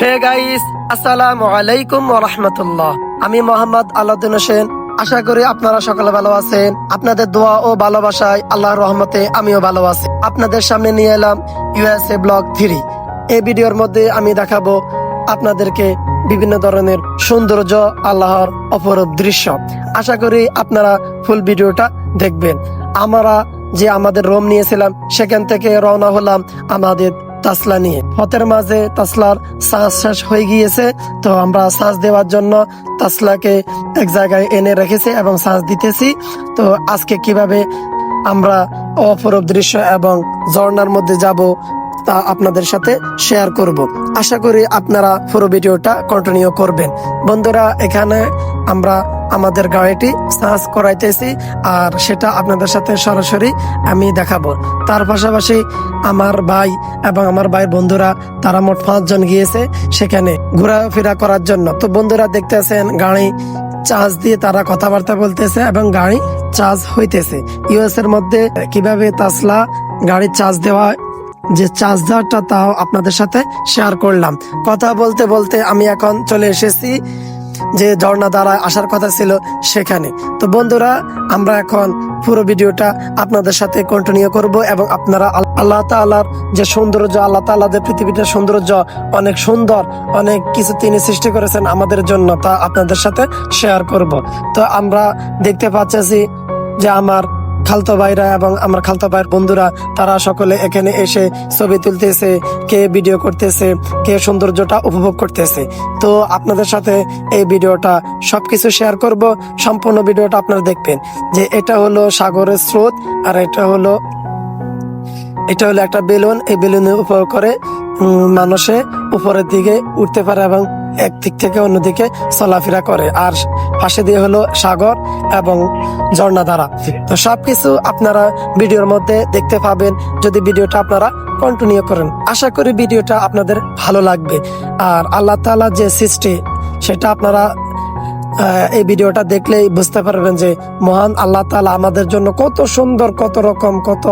হে আমি মোহাম্মদ আলাউদ্দিন হোসেন। আশা করি আপনারা সকলে ভালো আছেন। আপনাদের দোয়া ও ভালোবাসায় আল্লাহর রহমতে আমিও ভালো আছি। আপনাদের সামনে নিয়ে এলাম ইউএসএ ব্লগ থ্রি। এই ভিডিওর মধ্যে আমি দেখাবো আপনাদেরকে বিভিন্ন ধরনের সৌন্দর্য, আল্লাহর অপরূপ দৃশ্য। আশা করি আপনারা ফুল ভিডিওটা দেখবেন। আমরা যে আমাদের রোম নিয়েছিলাম, সেখান থেকে রওনা হলাম আমাদের তাসলা নিয়ে। পথের মাঝে তাসলার শ্বাস শেষ হয়ে গিয়েছে, তো আমরা শ্বাস দেওয়ার জন্য তাসলাকে এক জায়গায় এনে রেখেছি এবং শ্বাস দিতেছি। তো আজকে কীভাবে আমরা অপরূপ দৃশ্য এবং ঝর্ণার মধ্যে যাব তা আপনাদের সাথে শেয়ার করব। আশা করি আপনারা পুরো ভিডিওটা কন্টিনিউ করবেন। বন্ধুরা, এখানে আমরা আমাদের গাড়িটি সার্চ করাইতেছি আর সেটা আপনাদের সাথে সরাসরি আমি দেখাবো। তার পাশাপাশি আমার ভাই এবং আমার ভাইয়ের বন্ধুরা, তারা মোট পাঁচজন গিয়েছে সেখানে ঘোরাফেরা করার জন্য। তো বন্ধুরা দেখতেছেন, গাড়ি চার্জ দিয়ে তারা কথাবার্তা বলতেছে এবং গাড়ি চার্জ হইতেছে। ইউএস এর মধ্যে কীভাবে তাসলা গাড়ির চার্জ দেওয়া যে চার্জারটা তাও আপনাদের সাথে শেয়ার করলাম। কথা বলতে বলতে আমি এখন চলে এসেছি যে ঝর্ণা দ্বারা আসার কথা ছিল সেখানে। তো বন্ধুরা, আমরা এখন পুরো ভিডিওটা আপনাদের সাথে কন্টিনিউ করব এবং আপনারা আল- আল্লাহ তালার যে সৌন্দর্য, আল্লাহ তাআলা যে সৌন্দর্য অনেক সুন্দর, অনেক কিছু তিনি সৃষ্টি করেছেন আমাদের জন্য তা আপনাদের সাথে শেয়ার করব। তো আমরা দেখতে পাচ্ছি যে আমার খালতো ভাইরা এবং আমার খালতো ভাইয়ের বন্ধুরা, তারা সকলে এখানে এসে ছবি তুলতেছে, কে ভিডিও করতেছে, কে সৌন্দর্যটা উপভোগ করতেছে। তো আপনাদের সাথে এই ভিডিওটা সবকিছু শেয়ার করব, সম্পূর্ণ ভিডিওটা আপনারা দেখবেন। যে এটা হলো সাগরের স্রোত, আর এটা হলো এটা হলো একটা বেলুন, এই বেলুনের উপর করে মানুষে উপরের দিকে উঠতে পারে এবং এক দিক থেকে অন্যদিকে চলাফেরা করে। আর পাশে দিয়ে হলো সাগর এবং ঝর্ণাধারা তো সবকিছু আপনারা ভিডিওর মধ্যে দেখতে পাবেন। যদি ভিডিওটা আপনারা কন্টিনিউ করেন, আশা করি ভিডিওটা আপনাদের ভালো লাগবে। আর আল্লাহ তালা যে সৃষ্টি, সেটা আপনারা এই ভিডিওটা দেখলেই বুঝতে পারবেন যে মহান আল্লাহ তাআলা আমাদের জন্য কত সুন্দর, কত রকম, কত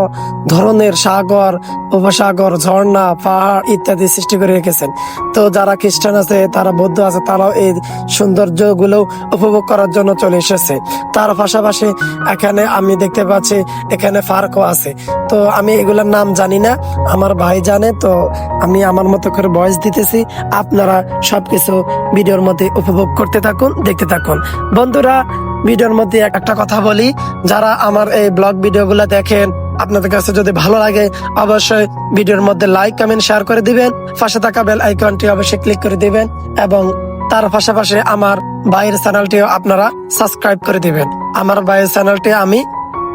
ধরনের সাগর, উপসাগর, ঝর্ণা, পাহাড় ইত্যাদি সৃষ্টি করে রেখেছেন। তো যারা খ্রিস্টান আছে, তারা বৌদ্ধ আছে, তারাও এই সৌন্দর্যগুলো উপভোগ করার জন্য চলে এসেছে। তার পাশাপাশি এখানে আমি দেখতে পাচ্ছি, এখানে পার্কও আছে। তো আমি এগুলোর নাম জানি না, আমার ভাই জানে, তো আমি আমার মতো করে ভয়েস দিতেছি। আপনারা সবকিছু ভিডিওর মধ্যে উপভোগ করতে থাকুন, দেখতে থাকুন। বন্ধুরা, ভিডিওর মধ্যে একটা কথা বলি। যারা আমার এই ব্লগ ভিডিওগুলো দেখেন, আপনাদের কাছে যদি ভালো লাগে, অবশ্যই ভিডিওর মধ্যে লাইক কমেন্ট শেয়ার করে দিবেন। পাশে থাকা বেল আইকনটি অবশ্যই ক্লিক করে দিবেন এবং তার পাশাপাশি আমার ভাইয়ের চ্যানেলটিও আপনারা সাবস্ক্রাইব করে দিবেন। আমার ভাইয়ের চ্যানেলটি আমি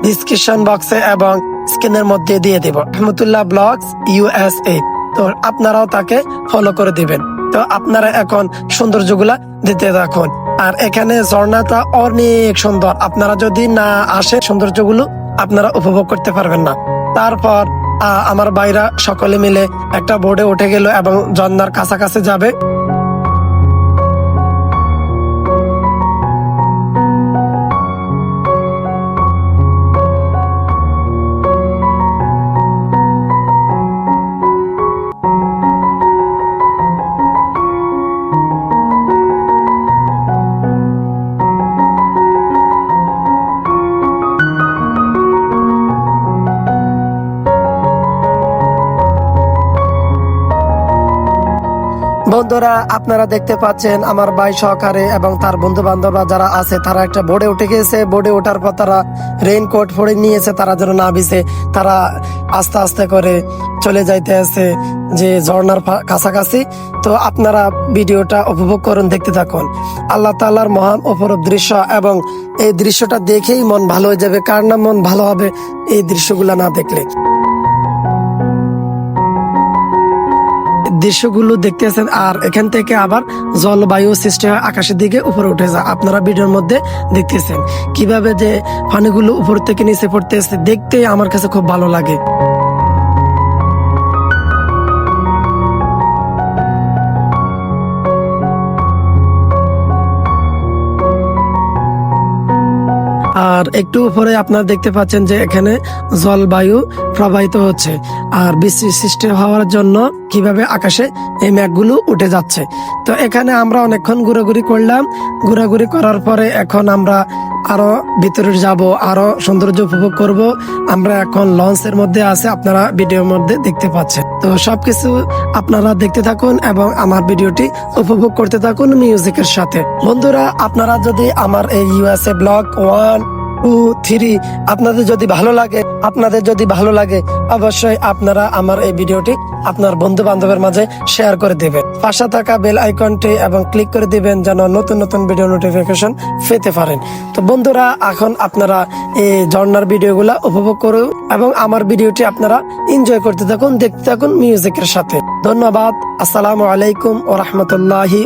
ডিসক্রিপশন বক্সে এবং স্ক্রিনের মধ্যে দিয়ে দেব। রহমতুল্লাহ ব্লগস ইউএসএ তো আপনারাও তাকে ফলো করে দিবেন। তো আপনারা এখন সৌন্দর্যগুলা দিতে থাকুন। আর এখানে ঝর্ণাটা অনেক সুন্দর। আপনারা যদি না আসে, সৌন্দর্যগুলো আপনারা উপভোগ করতে পারবেন না। তারপর আমার বাইরা সকলে মিলে একটা বোর্ডে উঠে গেল এবং ঝর্ণার কাছাকাছি যাবে। বন্ধুরা, আপনারা দেখতে পাচ্ছেন আমার ভাই সহকারে এবং তার বন্ধু বান্ধবরা যারা আছে, তারা একটা বোর্ডে উঠে গিয়েছে। বোর্ডে ওঠার পর তারা রেইনকোট পরে নিয়েছে, তারা যেন না ভিজে। তারা আস্তে আস্তে করে চলে যাইতে আছে যে ঝর্ণার কাছাকাছি। তো আপনারা ভিডিওটা উপভোগ করুন, দেখতে থাকুন। আল্লাহ তাআলার মহান অপরূপ দৃশ্য এবং এই দৃশ্যটা দেখেই মন ভালো হয়ে যাবে। কার না মন ভালো হবে এই দৃশ্যগুলো না দেখলে? দৃশ্যগুলো দেখতেছেন আর এখান থেকে আবার জলবায়ু সৃষ্টি হয় আকাশের দিকে উপরে উঠে যায়। আপনারা ভিডিওর মধ্যে দেখতেছেন। কীভাবে যে পানিগুলো উপর থেকে নিচে পড়তেছে, দেখতে আমার কাছে খুব ভালো লাগে। আর একটু উপরে আপনারা দেখতে পাচ্ছেন যে এখানে জলবায়ু প্রবাহিত হচ্ছে। আর বৃষ্টি সৃষ্টি হওয়ার জন্য কীভাবে আকাশে এই মেঘগুলো উঠে যাচ্ছে। তো এখানে আমরা অনেকক্ষণ ঘোরাঘুরি করলাম। ঘোরাঘুরি করার পরে এখন আমরা আরও ভিতরে যাব, আরও সৌন্দর্য উপভোগ করব। আমরা এখন লঞ্চের মধ্যে আছে, আপনারা ভিডিওর মধ্যে দেখতে পাচ্ছেন। তো সবকিছু আপনারা দেখতে থাকুন এবং আমার ভিডিওটি উপভোগ করতে থাকুন মিউজিকের সাথে। বন্ধুরা, আপনারা যদি আমার এই USA blog one two three, আপনাদের যদি ভালো লাগে, আপনাদের যদি ভালো লাগে, অবশ্যই আপনারা আমার এই ভিডিওটি আপনার বন্ধু বান্ধবের মাঝে শেয়ার করে দিবেন। পাশে থাকা বেল আইকনটি এবং ক্লিক করে দিবেন যেন নতুন নতুন ভিডিও নোটিফিকেশন পেতে পারেন। তো বন্ধুরা, এখন আপনারা এই ঝর্ণার ভিডিওগুলা উপভোগ করুন এবং আমার ভিডিওটি আপনারা এনজয় করতে থাকুন, দেখতে থাকুন মিউজিকের সাথে। ধন্যবাদ, আসসালামু আলাইকুম ও রহমতুল্লাহি